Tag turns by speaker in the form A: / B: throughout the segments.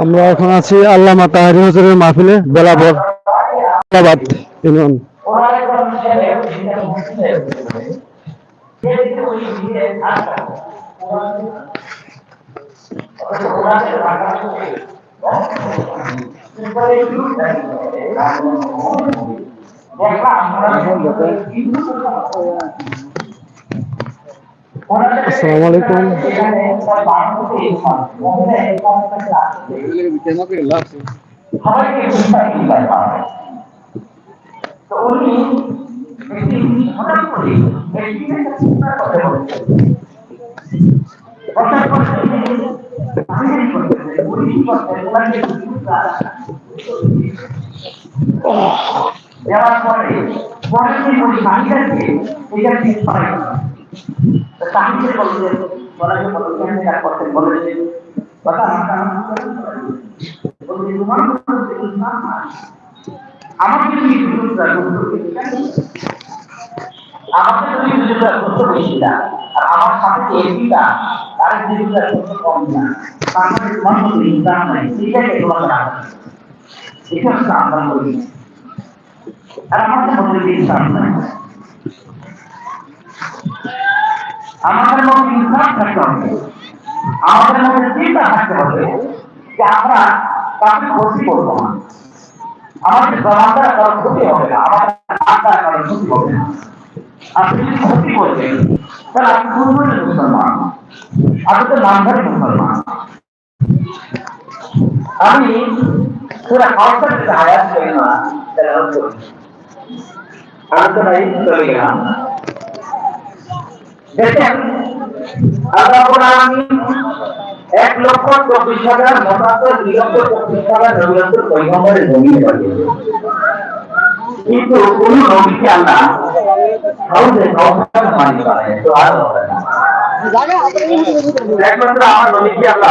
A: আমরা এখন আছি আল্লামা তাহারি হুজুরের মাহফিলে বেলাবর। আলাবাদ ইউনিয়ন আসসালামু আলাইকুম।
B: দেওয়ার পরে পরে কি বলি বাঙালিকে এটা ঠিক পারে না তো তাহিকে বলছেন বলাকে বলছেন কাজ করতেন বলেছেন কথা বলছে তোমার। আমাকে সুযোগটা করতে আমাকে তুমি সুযোগটা করতে বেশি না আর আমার সাথে যে করতে আমাদের মধ্যে ইসলাম থাকতে হবে। আমাদের মধ্যে চিন্তা থাকতে হবে যে আমরা কাউকে ক্ষতি করব না। আমাদের জমাটা কারও ক্ষতি হবে না, আমাদের আত্মার কারও ক্ষতি হবে না। আপনি যদি ক্ষতি করবেন তাহলে আপনি পূর্বের মুসলমান। আপনি তো নামধারী মুসলমান। আমি পুরো কাউসার থেকে আয়াত করি না তেলাওয়াত করি আলোচনায় চলে গেলাম। দেখেন আল্লাহ রাব্বুল এক লক্ষ চব্বিশ হাজার মতান্তর নিরন্তর চব্বিশ হাজার নবীরন্তর পৈগম্বরের পাঠিয়েছে কিন্তু কোন নবীকে আল্লাহ হাউসে কাউসার পানি বানায় তো আর হবে না। একমাত্র আমার নবীকে আল্লাহ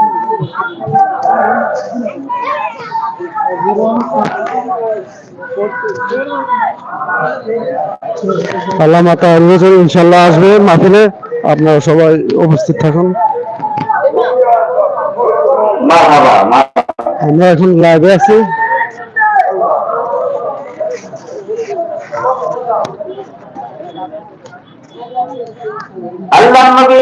A: আল্লামা তাহারি হুজুর ইনশাল্লাহ আসবে মাহফিলে। আপনারা সবাই উপস্থিত থাকুন। আমরা এখন লাইভে আছি।
B: আল্লাহ নবী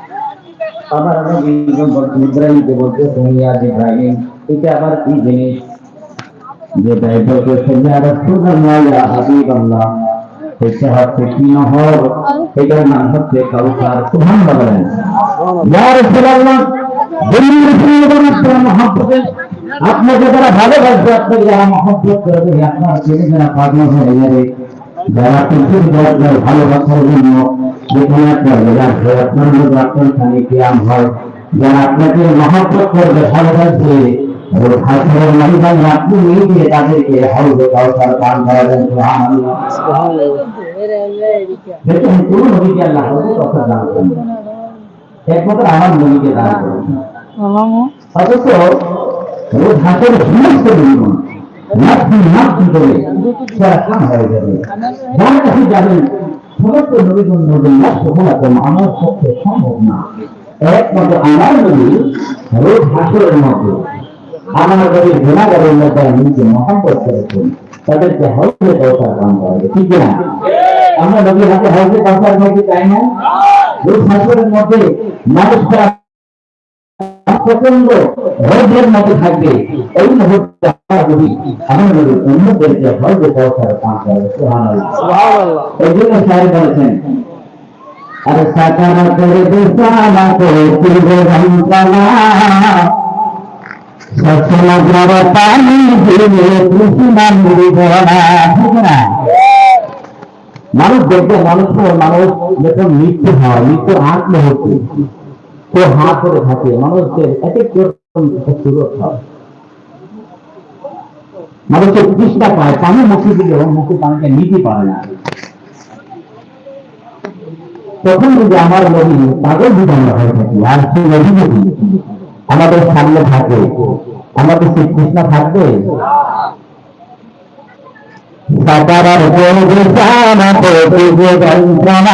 B: আমার নবী ইব্রাহিমকে বলতেছেন ইয়া ইব্রাহিম এটা আবার কি জিনিস? যে তাই বলতেছেন ইয়া রাসূলুল্লাহ ইয়া হাবিবাল্লাহ এটা হচ্ছে কি নহর এটার নাম হচ্ছে কাউসার, সুবহানাল্লাহ। বলেন ইয়া রাসূলুল্লাহ দিল্লির রাসূলুল্লাহ মহব্বতে আপনাকে যারা ভালোবাসবে আপনাকে যারা মহব্বত করবে আপনার ছেলে যারা পাগল হয়ে যাবে যারা পৃথিবীর দরকার ভালোবাসার জন্য যেখানে আপনার আসবে আপনার মধ্যে আপনার স্থানে কিয়াম হয় যারা আপনাকে মহব্বত করবে ভালোবাসবে ও হাসির মহিলা আপনি নিজে তাদেরকে হাউজে কাউসার দান করাবেন সুবহানাল্লাহ দেখুন কোন নবীকে আল্লাহ হাউজে কাউসার দান করেন একমাত্র আমার নবীকে দান করেন অথচ রোজ হাতের সমস্ত জীবন নাচি নাচি করে তারা কাম হয়ে যাবে যার কাছে যাবেন সমস্ত নবীগণ নবীন না সফলতা আমার পক্ষে সম্ভব না। একমাত্র আমার নবী রোজ হাসরের মতো। আমার নবী গুণাগারের মধ্যে নিজে মহব্বত করেছেন। তাদেরকে হাউসে দরকার কাম করা ঠিক না আমরা নবীর হাতে হাউসে দরকার মধ্যে চাই না? ওই হাসরের মধ্যে মানুষরা প্রচন্ড ভয়ের মধ্যে থাকবে এই মুহূর্তে যদি আমার যদি অন্যদেরকে ভয় পৌঁছার পাঁচ হবে এই জন্য স্যার বলেছেন আরে সাকারা করে দেশানা করে পূর্ব ঘন্টানা সচনাগ্রহ পানি ধীরে কৃষ্ণা মৃগনা মানুষ দেখবে মানুষ মানুষ যখন মৃত্যু হয় মৃত্যু আত্মহত্যা তো ধরে থাকে মানুষকে এক এক রকম সুরত হয়। মানুষের পায়, পানি মুখে দিলে মুখে পানিটা নিতে পারে না। তখন যদি আমার পাগল বিধান হয়ে আর সেই নবী যদি আমাদের সামনে থাকে, আমাদের সেই কৃষ্ণা থাকবে। সাকারার গোসানাতে তুজে যন্ত্রণা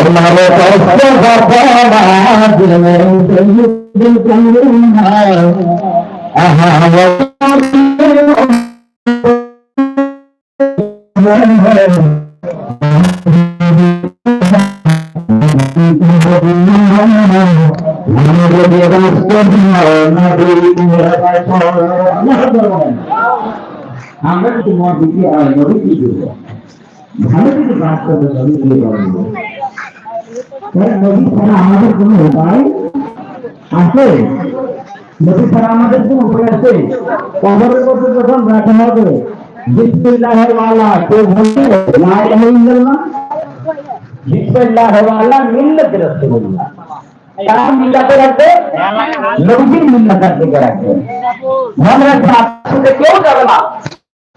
B: তোমার কষ্ট তোমার কষ্ট আহা আমরা যদি মত দিতে হয় নবী কি করব ভালো যদি বাস করবে নবী কি করব নবী ছাড়া আমাদের কোনো উপায় আছে নবী ছাড়া আমাদের কোনো উপায় আছে কবরের মধ্যে যখন রাখা হবে বিসমিল্লাহ ওয়ালা কেউ বলছে লা ইলাহা ইল্লাল্লাহ বিসমিল্লাহ ওয়ালা মিল্লাত রাসূলুল্লাহ কার মিল্লাতে রাখবে নবীর মিল্লাত থেকে রাখবে মনে রাখবেন আপনার সাথে কেউ যাবে না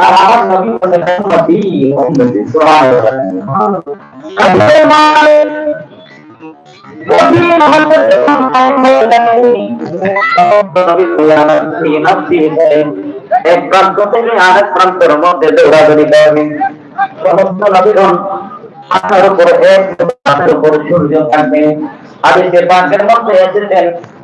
B: আর আমার নবী বলে নবী মোহাম্মদ এক প্রান্ত থেকে আরেক প্রান্তের মধ্যে দৌড়াদৌড়ি করবেন সমস্ত নবীগণ মাথার উপরে এক সূর্য থাকবে আদিত্য পাকের মধ্যে এসেছেন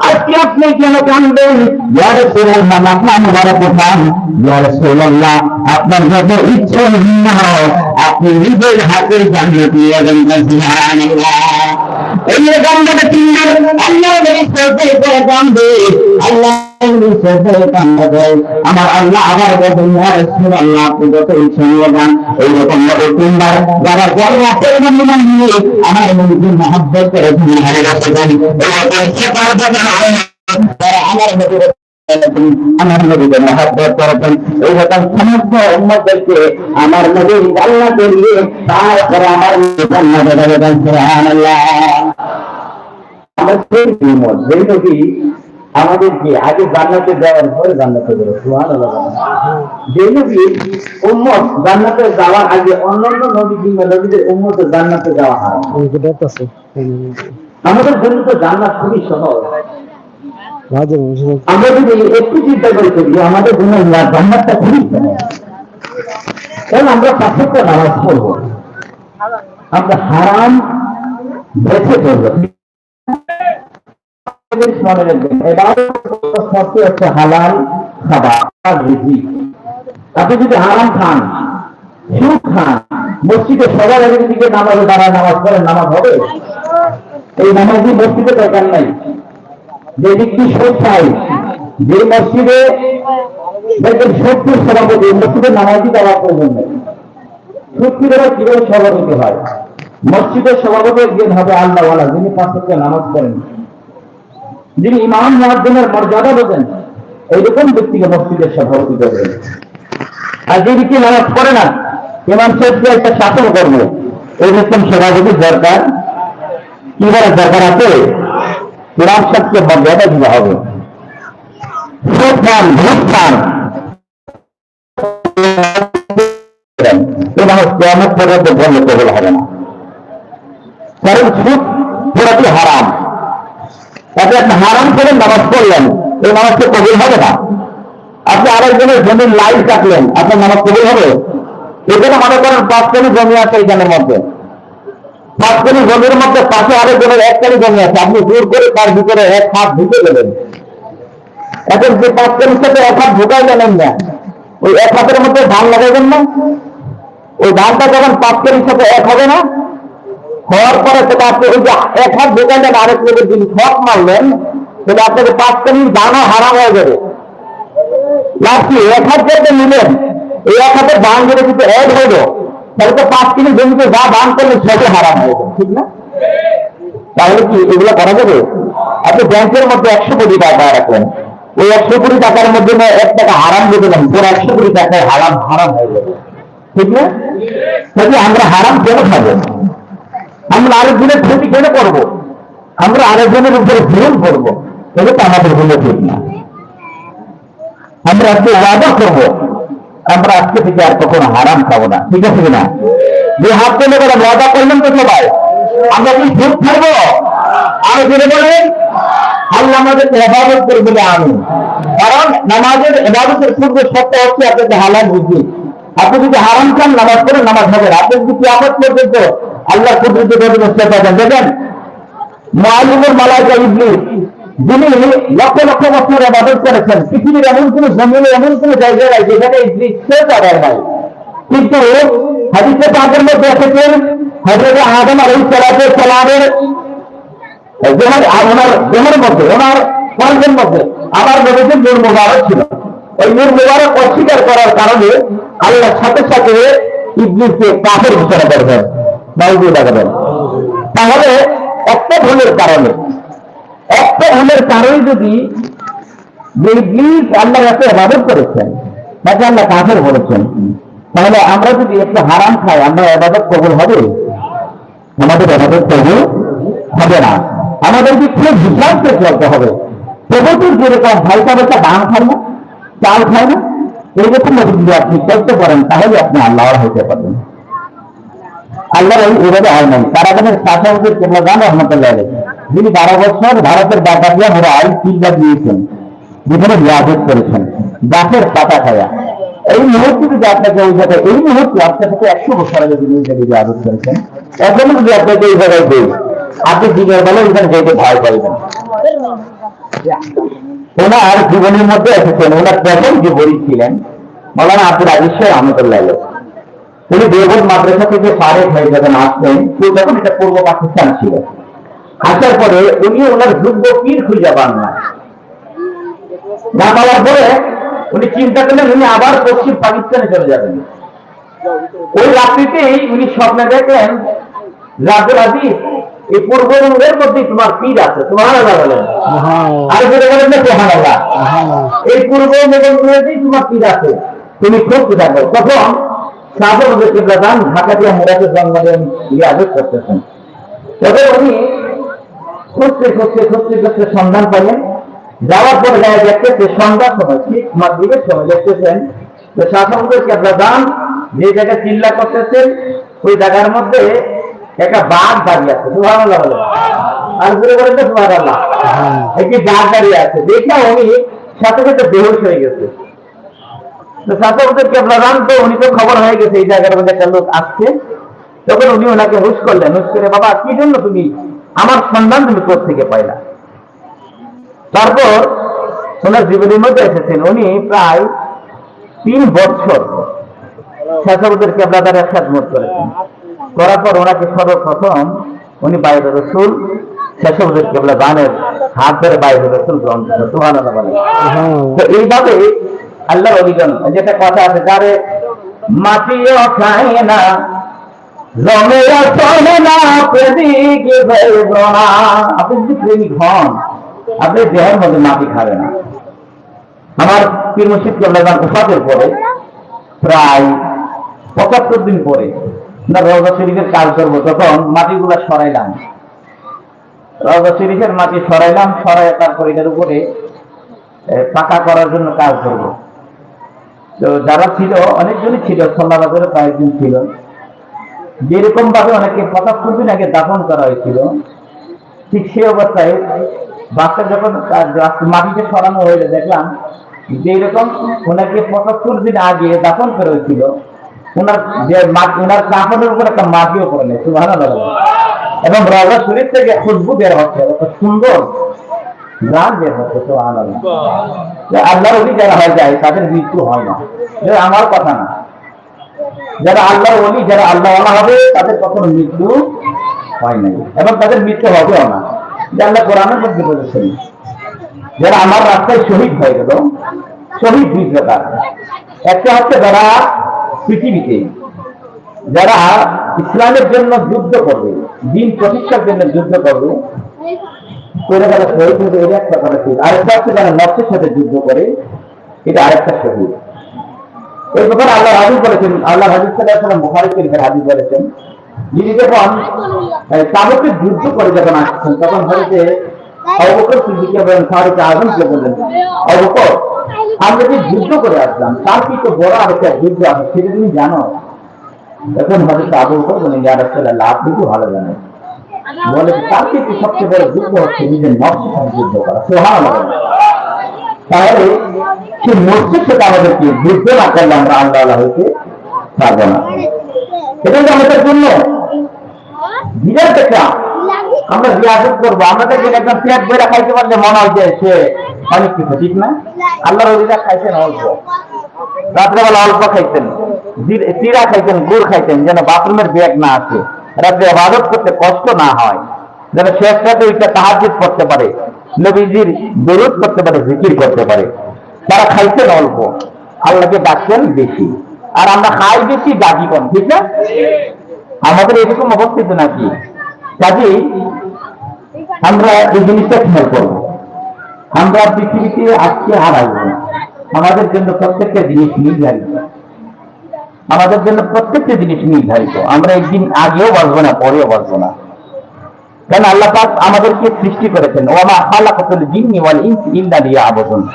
B: আজকে আপনি কেন রাসূলুল্লাহ আপনার যত ইচ্ছে হয় আপনি নিজের হাতে জানিয়ে দিয়ে দেন সুবহানাল্লাহ। এই যে তিনবার আল্লাহ নবী সরতে করে গানবে আল্লাহ নবী সরতে গানবে আমার আল্লাহ, আমার বলেন ইয়া রাসূলুল্লাহ, আপনি যত ইচ্ছে নিয়ে গান এই রকম ভাবে তিনবার যারা বড় রাতের মধ্যে নিয়ে আমার নবীকে মহব্বত করে তুমি হারে রাখবেন এই রকম সেবার তারা আমার নবীর আমার নবী আমাদেরকে আগে জান্নাতে দেওয়ার পরে জান্নাতে উম্মত জান্নাতে যাওয়ার আগে অন্যান্য নবী কিংবা নবীদের উম্মতে জান্নাতে যাওয়া হয় আমাদের জন্য তো জান্নাত খুবই সহজ। আমরা যদি একটু চিন্তা করে আমাদের জন্য জান্নাতটা খুবই কারণ আমরা নামাজ পড়ব। আমরা হারাম শর্ত হচ্ছে হালাল আপনি যদি হারাম খান সুখ খান, মসজিদে সবার আগে দিকে নামাজে দাঁড়ায় নামাজ পড়েন, নামাজ হবে? এই নামাজি মসজিদে দরকার নাই। যে ব্যক্তি খায় যে মসজিদে সত্যের সভাপতি মসজিদে নামাজি দেওয়ার প্রয়োজন নেই সত্যিরা কীভাবে সভাপতি হয়? মসজিদের সভাপতি একজন হবে আল্লাহওয়ালা, যিনি পাঁচ ওয়াক্ত নামাজ পড়েন। যিনি ইমাম মহাজনের মর্যাদা বোঝেন, এইরকম ব্যক্তিকে মসজিদের সভাপতি করবেন। আর যে ব্যক্তি নামাজ পড়ে না, ইমাম সাহেবকে একটা শাসন করবে? এইরকম সভাপতির দরকার? কি করার দরকার আছে? সাহেবকে মর্যাদা দিতে হবে। হারাম। আপনি হারাম করে এই হবে না। আপনি আরেকজনের জমির লাইন কাটলেন, আপনার নামাজ কবুল হবে? এখানে মনে করেন পাঁচখানি জমি আছে এইখানের মধ্যে। পাঁচখানি জমির মধ্যে পাশে আরেকজনের একখানি জমি আছে। আপনি দূর করে তার ভিতরে এক হাত ঢুকে দেবেন। এখন যে পাঁচখানির সাথে এক হাত ঢুকাই জানেন না ওই এক হাতের মধ্যে ধান লাগাইবেন না? ওই ধানটা যখন পাঁচখানির সাথে এক হবে না, হওয়ার পরে সেটা আপনি ওই যে এক হাত দোকানটা আরেক লোকের যদি শখ মারলেন, তাহলে আপনাকে পাঁচ কানির দানা হারাম হয়ে যাবে। লাস্টে এক হাত যেতে নিলেন, এই এক হাতের দান যদি কিন্তু অ্যাড হইল তাহলে পাঁচ কিলো জমিতে যা দান করলে সবই হারাম হয়ে যাবে, ঠিক না? তাহলে কি এগুলো করা যাবে? আপনি ব্যাংকের মধ্যে একশো কোটি টাকা রাখলেন। ওই একশো কোটি টাকার মধ্যে এক টাকা হারাম দিলাম পুরো একশো কোটি টাকায় হারাম হারাম হয়ে যাবে, ঠিক না? তাহলে আমরা হারাম কেন খাব? আমরা আরেকজনের ক্ষতি কেন করব? আমরা আরেকজনের উপরে ভুল করব, এটা তো আমাদের জন্য ঠিক না। আমরা আজকে ওয়াদা করব। আমরা আজকে থেকে আর কখনো হারাম খাব না। ঠিক আছে কিনা? যে হাত তুলে করে ওয়াদা করলেন তো সবাই। আমরা কি সুখ খাব? আর জেনে বলেন। আল্লাহ আমাদের এবাদত করে আমি কারণ নামাজের এবাদতের পূর্বে সত্য হচ্ছে আপনাকে হালাল বুঝি আপনি যদি হারাম খান, নামাজ পড়ে নামাজ হবে আপনি যদি কিয়ামত পর্যন্ত আল্লাহ কুদরতি করবেন পাবেন দেখেন। মালিমের মালাইকা ইবলিস যিনি লক্ষ লক্ষ বছর আবাদত করেছেন। পৃথিবীর এমন কোন জমিনে, এমন কোন জায়গায় নাই যেখানে ইবলিস শেষ আবার নাই। কিন্তু হাদিসে পাকের মধ্যে এসেছেন হজরত আদম আলাইহিস সালাতু সালামের ওনার দেহের মধ্যে ওনার কর্মের মধ্যে আমার নবীজির নূর মুবারক ছিল। ওই নূর মুবারক অস্বীকার করার কারণে আল্লাহ সাথে সাথে ইবলিসকে কাফের ঘোষণা করবেন বাইরে লাগাবেন তাহলে ভুলের কারণে একটা ভুলের কারণে যদি আল্লাহ কাছে ইবাদত করেছেন, তাকে আল্লাহ কাফের বলেছেন, তাহলে আমরা যদি একটু হারাম খাই, আমরা ইবাদত কবুল হবে? আমাদের ইবাদত কবুল হবে না। আমাদেরকে খুব করে চলতে হবে। প্রভুতুর যেরকম ভাইসা ভাইসা দান খায় না, চাল খায় না এইরকম যদি আপনি চলতে পারেন, তাহলে আপনি আল্লাহর হইতে পারবেন। আল্লাহর এই এভাবে হয় নাই কারাগারের শাসকের কেবলা গান রহমতুল্লাহ। যিনি বারো বছর ভারতের বাগানিয়া মোড়া আইন চিল্লা দিয়েছেন, যেখানে রিয়াজত করেছেন, গাছের পাতা খায়া এই মুহূর্তে যদি আপনাকে ওই জায়গায় এই মুহূর্তে আপনার সাথে একশো বছর আগে যদি ওই রিয়াজত করেছেন, এখন যদি আপনাকে এই জায়গায় দেই, আপনি দিনের বেলা ওইখানে যেতে ভয় করবেন ওনার জীবনের মধ্যে এসেছেন, ওনার প্রথম যে গরিব ছিলেন, মৌলানা আব্দুল আজিজ সাহেব আলাইহি। তিনি দেবত মাদ্রাসা থেকে ফারেক হয়ে যখন আসলেন তখন এটা পূর্ব পাকিস্তান ছিল। আসার পরে উনি ওনার যোগ্য পীর খুঁজে পান না। না পাওয়ার পরে উনি চিন্তা করলেন উনি আবার পশ্চিম পাকিস্তানে চলে যাবেন। ওই রাত্রিতেই উনি স্বপ্নে দেখলেন রাজু রাজি এই পূর্ববঙ্গের মধ্যেই তোমার পীর আছে তোমার আলাদা বলেন আর যেটা বলেন না সোহান আল্লাহ এই পূর্ব মেঘগুলোতেই তোমার পীর আছে। তুমি খুব থাকো। তখন প্রধান ঢাকা দিয়ে ইয়ে আদেশ করতেছেন। তবে উনি খুঁজতে খুঁজতে খুঁজতে খুঁজতে সন্ধান পাইলেন। যাওয়ার পরে দেখতেছে সন্ধ্যার সময় ঠিক মাধ্যমিকের সময় দেখতেছেন শাসকের কেবলা দান যে জায়গায় চিল্লা করতেছেন ওই জায়গার মধ্যে একটা বাঘ দাঁড়িয়ে আছে। বলে আর ঘুরে করে তো সুবহানাল্লাহ। একটি বাঘ দাঁড়িয়ে আছে। দেখে উনি সাথে সাথে বেহুশ হয়ে গেছে। তো শাসকদের কেবলা দান উনি তো খবর হয়ে গেছে এই জায়গার মধ্যে একটা লোক আসছে। তখন উনি ওনাকে হুশ করলেন হুশ করে বাবা কি জন্য তুমি আমার সন্ধান তুমি কোথ থেকে পাইলা? তারপর ওনার জীবনের মধ্যে এসেছেন উনি প্রায় তিন বছর শাসকদের কেবলাদারের খেদমত করেছেন। করার পর ওনাকে সর্বপ্রথম উনি বাইরে রসুল শাসকদের কেবলা দানের হাত ধরে বাইরে রসুল গ্রহণ করেন তো এইভাবে আল্লাহ অভিযান যেটা কথা আছে, যারে মাটিও খায় না জমেও চলে না, প্রেমিক আপনি যদি প্রেমিক হন, আপনি দেহের মধ্যে মাটি খাবে না। আমার পীর মুর্শিদ কেবলাদান উফাতের পরে, প্রায় পঁচাত্তর দিন পরে, না, রওজা শরীফের কাজ করব, তখন মাটিগুলা সরাইলাম। রওজা শরীফের মাটি সরাইলাম সরাই তারপর এটার উপরে পাকা করার জন্য কাজ করব। তো যারা ছিল, অনেকজনই ছিল, সন্ধ্যাবাজারে কয়েকজন ছিল। যেরকম ভাবে অনেকে পঁচাত্তর দিন আগে দাফন করা হয়েছিল। ঠিক সেই অবস্থায় বাচ্চা যখন মাটিতে সরানো হয়ে দেখলাম যে এরকম ওনাকে পঁচাত্তর দিন আগে, দাফন করা হয়েছিল। ওনার যে ওনার কাপড়ের উপর একটা মাটিও করে নেই এবং রাজা শরীর থেকে খুশবু বের হচ্ছে সুন্দর। আল্লাহর অলি যারা হয়ে যায় তাদের মৃত্যু হয় না। আমার কথা না। যারা আল্লাহর অলি যারা আল্লাহ হবে তাদের কখনো মৃত্যু হয় নাই। এবং তাদের মৃত্যু হবেও না। যে আল্লাহ কোরআনের মধ্যে বলেছেন যারা আমার রাস্তায় শহীদ হয়ে গেল শহীদ দুই প্রকার একটা হচ্ছে যারা পৃথিবীতে যারা ইসলামের জন্য যুদ্ধ করবে দিন প্রতিষ্ঠার জন্য যুদ্ধ করবে করে যারা শহীদ এটা একটা কথা ঠিক আরেকটা হচ্ছে যারা সাথে যুদ্ধ করে, এটা আরেকটা শহীদ। এই ব্যাপারে আল্লাহ হাজির করেছেন আল্লাহ হাজির হাজির করেছেন যিনি যখন তাবুকের যুদ্ধ করে যখন আসছেন, তখন হয়েছে অবকর সিদ্দিকে বলেন বললেন, অবকর, আমরা যে যুদ্ধ করে আসলাম, তার কি তো বড় আরেকটা যুদ্ধ আছে, সেটা তুমি জানো? তখন হয়তো আবু বলেন যারা লাভ কিন্তু ভালো জানে বলে তার থেকে সবচেয়ে বড় যুদ্ধ হচ্ছে নিজের নকশের সাথে যুদ্ধ করা। সোহান তাহলে সে মসজিদ সেটা আমাদেরকে যুদ্ধ না করলে আমরা আল্লাহ আল্লাহ হইতে পারব না। এটা তো আমাদের জন্য বিরাট একটা, আমরা রিয়াজত করব। আমাদের একদম পেট খাইতে পারলে মনে হয় যে সে অনেক কিছু ঠিক না। আল্লাহ রবিরা খাইছেন অল্প। রাত্রেবেলা অল্প খাইতেন। চিরা খাইতেন, গুড় খাইতেন, যেন বাথরুমের ব্যাগ না আছে রাত্রে আবাদত করতে কষ্ট না হয়। যেন শেষ রাতে ওইটা তাহাজিদ করতে পারে, নবীজির দরুদ করতে পারে, জিকির করতে পারে। তারা খাইতেন অল্প, আল্লাহকে ডাকতেন বেশি। আর আমরা খাই বেশি ডাকি কম ঠিক না? আমাদের এরকম অবস্থিত নাকি? কাজেই আমরা এই জিনিসটা খেয়াল করব। আমরা পৃথিবীতে আজকে না। আমাদের জন্য প্রত্যেকটা জিনিস নির্ধারিত আমাদের জন্য প্রত্যেকটা জিনিস নির্ধারিত। আমরা একদিন আগেও বাঁচবো না, পরেও বাঁচবো না। কেন আল্লাহ পাক আমাদেরকে সৃষ্টি করেছেন? ওমা খালাকাতুল জিন্নি ওয়াল ইনসি ইল্লা লিয়াবুদুন।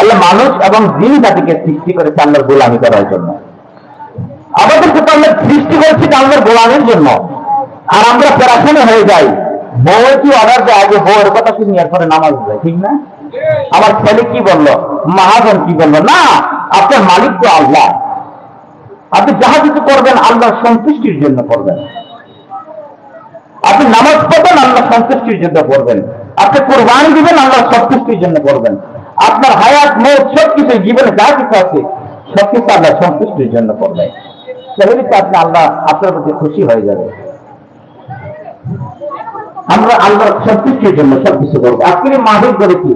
B: আল্লাহ মানুষ এবং জিন জাতিকে সৃষ্টি করেছে আল্লাহর গোলামি করার জন্য। আমাদেরকে তো আল্লাহ সৃষ্টি করেছে আল্লাহর গোলামের জন্য। আর আমরা পড়াশোনা হয়ে যাই। বউ কি অর্ডার দেয়? আগে বউয়ের কথা শুনি, এরপরে নামাজ যায় ঠিক না? আমার ছেলে কি বলল? মহাজন কি বলল? না, আপনার মালিক তো আল্লাহ। আপনি যাহা কিছু করবেন, আল্লাহর সন্তুষ্টির জন্য করবেন। আপনি নামাজ পড়বেন আল্লাহ সন্তুষ্টির জন্য করবেন। আপনি কোরবানি দিবেন আল্লাহ সন্তুষ্টির জন্য করবেন। আপনার হায়াত, মত সব কিছু জীবনে যা কিছু আছে সব কিছু আল্লাহ সন্তুষ্টির জন্য করবেন। তাহলে তো আপনি আল্লাহ আপনার প্রতি খুশি হয়ে যাবে। আমরা আল্লাহর সন্তুষ্টির জন্য সব কিছু করব এই মাহির করেছি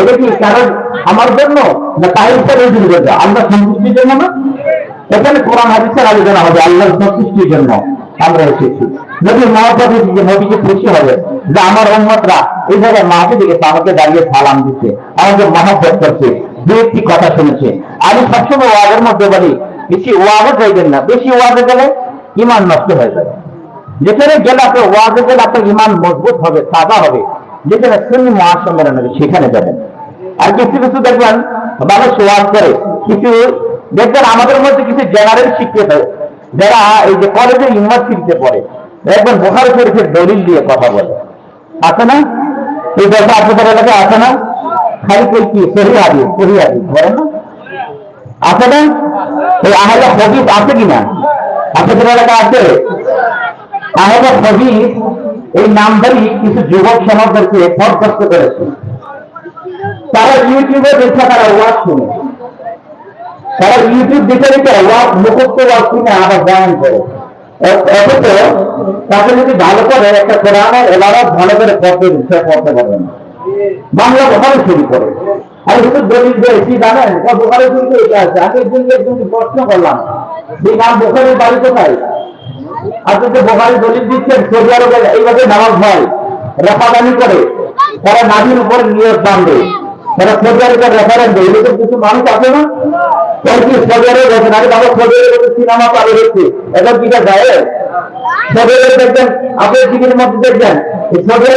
B: এটা কি কারণ আমার জন্য? না তাই জন্য আল্লাহ সন্তুষ্টির জন্য না? এখানে কোরআন, হাদিসের আলোচনা হবে, আল্লাহর সন্তুষ্টির জন্য আমরা এসেছি। নবী মহাপতি যে নবীকে খুশি হবে, যে আমার উন্মতরা এই জায়গায় মাকে দিকে আমাকে দাঁড়িয়ে সালাম দিচ্ছে, আমাকে মহাব্বত করছে, দু একটি কথা শুনেছে। আমি সবসময় ওয়াজের মধ্যে বলি, বেশি ওয়াজে যাইবেন না, বেশি ওয়াজে গেলে ইমান নষ্ট হয়ে যাবে। যেখানে গেলে আপনার ওয়াজে গেলে আপনার ইমান মজবুত হবে, তাজা হবে। যেখানে সুন্নি মহাসম্মেলন হবে, সেখানে যাবেন। আর কিছু কিছু দেখবেন মানুষ ওয়াজ করে, কিছু দেখবেন আমাদের মধ্যে কিছু জেনারেল শিক্ষিত যারা এই যে কলেজে ইউনিভার্সিটিতে পড়ে, দেখবেন বোখারি শরীফের দলিল দিয়ে কথা বলে। আছে না? এই কথা আপনাদের এলাকায় আছে না? খালি কই কি? সহি হাদিস সহি হাদিস, বলেন না। আছে না? এই আহলে হদিস আছে কিনা আপনাদের এলাকা আছে? আহলে হদিস এই নামধারী কিছু যুবক সমাজদেরকে পদভস্ত করেছে। তারা ইউটিউবে দেখে তারা ওয়াজ শুনে। তারা ইউটিউব আবার করে। অথচ তাকে যদি ভালো করে একটা ভালো করে পড়তে সে পড়তে পারবে না। বাংলা শুরু করে। শুধু দলিল দিয়ে কি জানেন? এটা আছে প্রশ্ন করলাম। এই নাম বাড়ি কোথায়? আপনি যে দলিল দিচ্ছেন, সৌদি আরবে এইভাবে নামাজ হয়। রেফাদানি করে, তারা নাজির উপর নিয়োগ বাঁধে। তারা সৌদি আরবের রেফারেন্স দেয় এরকম কিছু মানুষ আছে না? পঁয়ত্রিশ কি ঘটনা আরে বাবা আরবে সিনেমা চালু হচ্ছে এখন কি যায় সৌদি আরবে দেখবেন আপনি টিভির মধ্যে দেখবেন। আরবে